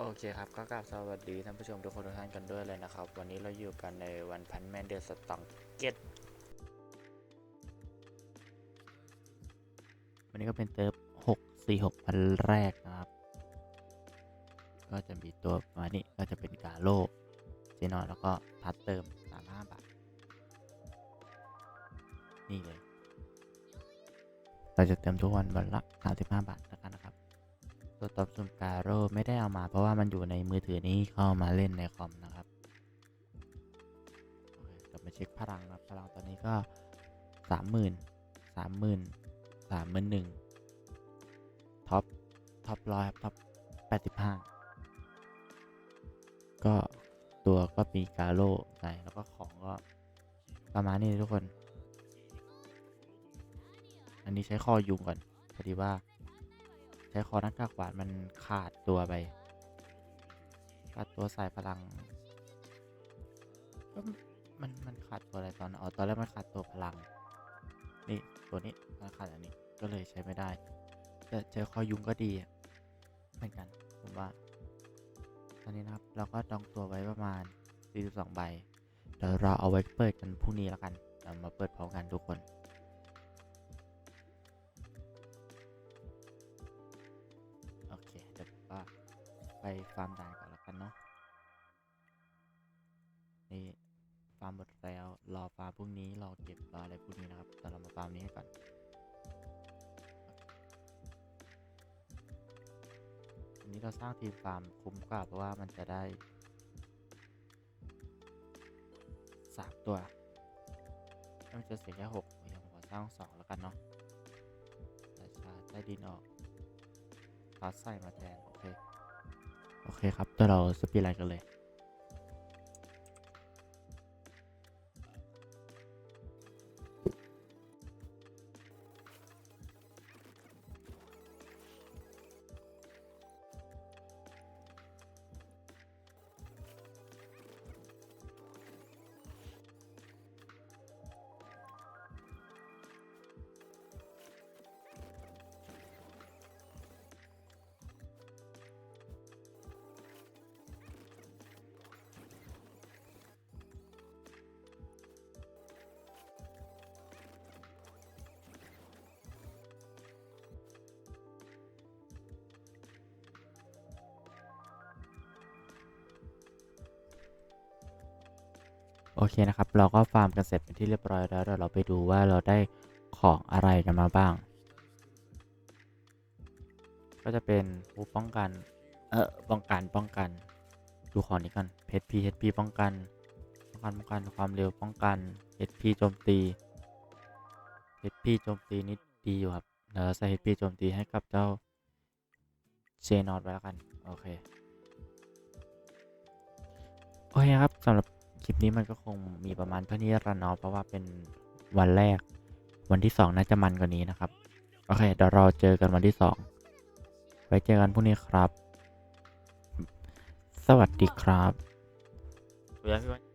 โอเคครับก็กราบสวัสดีท่านผู้ชมทุกคนทุกท่านกันด้วยเลยนะครับ วันนี้เราอยู่กันในวันพันแมนเดือดสตองเก็ตวันนี้ก็เป็นเติร์ฟหกสี่หกวันแรกนะครับ ก็จะมีตัวมานี่ก็จะเป็นกาโลเจนอนแล้วก็พัดเติมสามห้าบาท นี่เลย เราจะเติมทุกวันวันละสามสิบห้าบาท ตัวตบสุ่มการโร่ไม่ได้เอามา เพราะว่ามันอยู่ในมือถือนี้เข้ามาเล่นในคอมนะครับโอเคกลับมาเช็คพลังนะครับพลังตอนนี้ก็สามหมื่นสามหมื่นสามหมื่นหนึ่งท็อปท็อปร้อยครับท็อปแปดสิบห้าก็ตัวก็มีการโร่ใส่แล้วก็ของก็ประมาณนี้ทุกคน อันนี้ใช้คอยุงก่อนพอดีว่า ใช้คอนักกากหวานมันขาดตัวไปขาดตัวใส่พลังก็มันมันขาดตัวอะไรตอนอ๋อตอนแรกมันขาดตัวพลัง นี่ตัวนี้มันขาดอันนี้ก็เลยใช้ไม่ได้แต่เจอคอยุงก็ดีเหมือนกันผมว่าตอนนี้นะครับเราก็ดองตัวไว้ประมาณ 42 ใบเดี๋ยวเราเอาไว้เปิดกันพรุ่งนี้แล้วกันเรามาเปิดพร้อมกันทุกคน ไปฟาร์มด่านก่อนแล้วกันเนาะนี่ฟาร์มหมดแล้ว รอฟาร์มพรุ่งนี้รอเก็บรออะไรพรุ่งนี้นะครับแต่เรามาฟาร์มนี้ให้ก่อนอันนี้เราสร้างทีมฟาร์มคุ้มกว่าเพราะว่ามันจะได้สามตัวมันจะเสียแค่หกอย่างขอสร้างสองแล้วกันเนาะราชาใต้ดินออกฟ้าใส่มาแทนโอเค โอเคครับเดี๋ยวเราสปีดไลน์กันเลย โอเคนะครับเราก็ฟาร์มกันเสร็จเป็นที่เรียบร้อยแล้วเดี๋ยวเราไปดูว่าเราได้ของอะไรกันมาบ้าง ก็จะเป็นผู้ป้องกันเออป้องกันป้องกัน ดูของนี้ก่อนเพชรพีเพชรพีป้องกันป้องกันป้องกันความเร็วป้องกันเพชรพีโจมตีเพชรพีโจมตีนี่ดีอยู่ครับเดี๋ยวเราใส่เพชรพีโจมตีให้กับเจ้าเจนอตไว้แล้วกัน โอเค โอเคครับสำหรับ คลิปนี้มันก็คงมีประมาณเท่านี้ละเนาะเพราะว่าเป็นวันแรก วันที่สองน่าจะมันกว่านี้นะครับ โอเค เดี๋ยวเราเจอกันวันที่สองไว้เจอกันพรุ่งนี้ครับ สวัสดีครับเวลาพี่วัน